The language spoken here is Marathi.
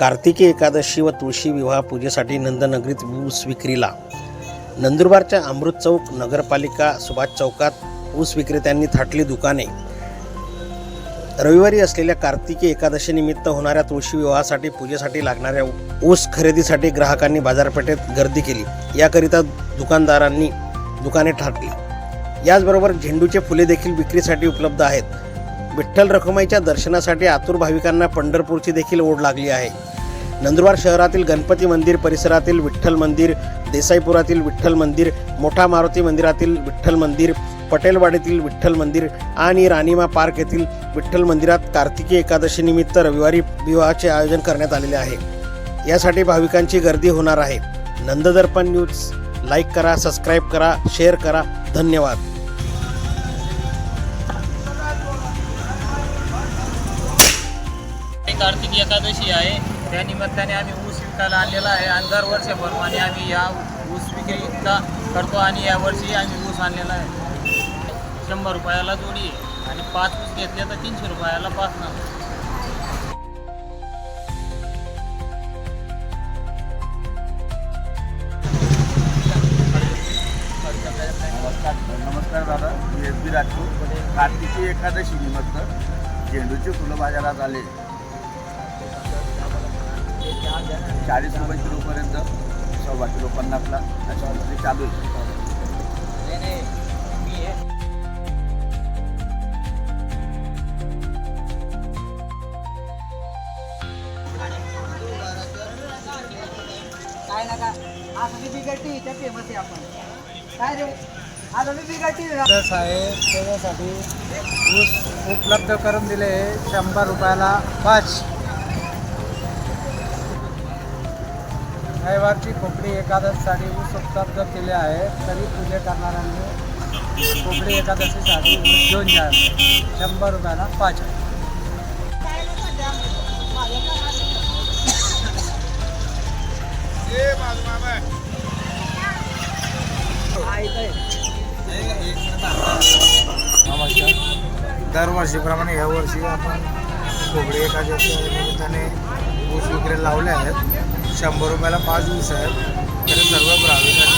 कार्तिकी एकादशी व तुळशी विवाह पूजेसाठी नंदनगरीत ऊस विक्रीला. नंदुरबारच्या अमृत चौक नगरपालिका सुभाष चौकात ऊस विक्रेत्यांनी थाटली दुकाने. रविवारी असलेल्या कार्तिकी एकादशीनिमित्त होणाऱ्या तुळशी विवाहासाठी पूजेसाठी लागणाऱ्या ऊस खरेदीसाठी ग्राहकांनी बाजारपेठेत गर्दी केली. याकरिता दुकानदारांनी दुकाने ठाकली याचबरोबर झेंडूचे फुले देखील विक्रीसाठी उपलब्ध आहेत. विठ्ठल रखुमाईच्या दर्शनासाठी आतुर भाविकांना पंढरपूरची देखील ओढ लागली आहे. नंदुरबार शहरातील गणपती मंदिर परिसरातील विठ्ठल मंदिर देसाईपुरातील विठ्ठल मंदिर मोठा मारुती मंदिरातील विठ्ठल मंदिर पटेलवाडीतील विठ्ठल मंदिर आणि राणीमा पार्क येथील विठ्ठल मंदिरात कार्तिकी एकादशीनिमित्त रविवारी विवाहाचे आयोजन करण्यात आलेले आहे. यासाठी भाविकांची गर्दी होणार आहे. नंददर्पण न्यूज लाईक करा सबस्क्राईब करा शेअर करा. धन्यवाद. कार्तिकी एकादशी आहे. त्या निमित्ताने आम्ही ऊस विकायला आणलेला आहे आणि दरवर्षाप्रमाणे आम्ही या ऊस विक्रीचा करतो आणि यावर्षी आम्ही ऊस आणलेला आहे. शंभर रुपयाला जोडी आहे आणि पाच ऊस घेतले तर तीनशे रुपयाला पाच ना. नमस्कार नमस्कार दादा. मी एस बी राजपूत. कार्तिकी एकादशी निमित्त झेंडूचे फुलं बाजारात आले. चाळीस रुपये किलोपर्यंत सव्वा किलो पन्नासला अशामध्ये चालू आहे. काय बिघडती इथे फेमस आहे आपण. काय रे? बिघडती रस आहे त्याच्यासाठी ऊस उपलब्ध करून दिले आहे शंभर रुपयाला पाच. रविवारची खोपडी एकादशीसाठी ऊस उपलब्ध केले आहे तरी पूजे करणाऱ्यांनी खोपडी एकादशीसाठी ऊस घेऊन द्या शंभर रुपयाला पाच. आहे नमस्कार दरवर्षीप्रमाणे ह्या वर्षी आपण खोबडी एकादशी निमित्ताने ऊस विक्री लावले आहेत. शंभर रुपयाला पाच ऊस आहेत तरी सर्व भाविकांनी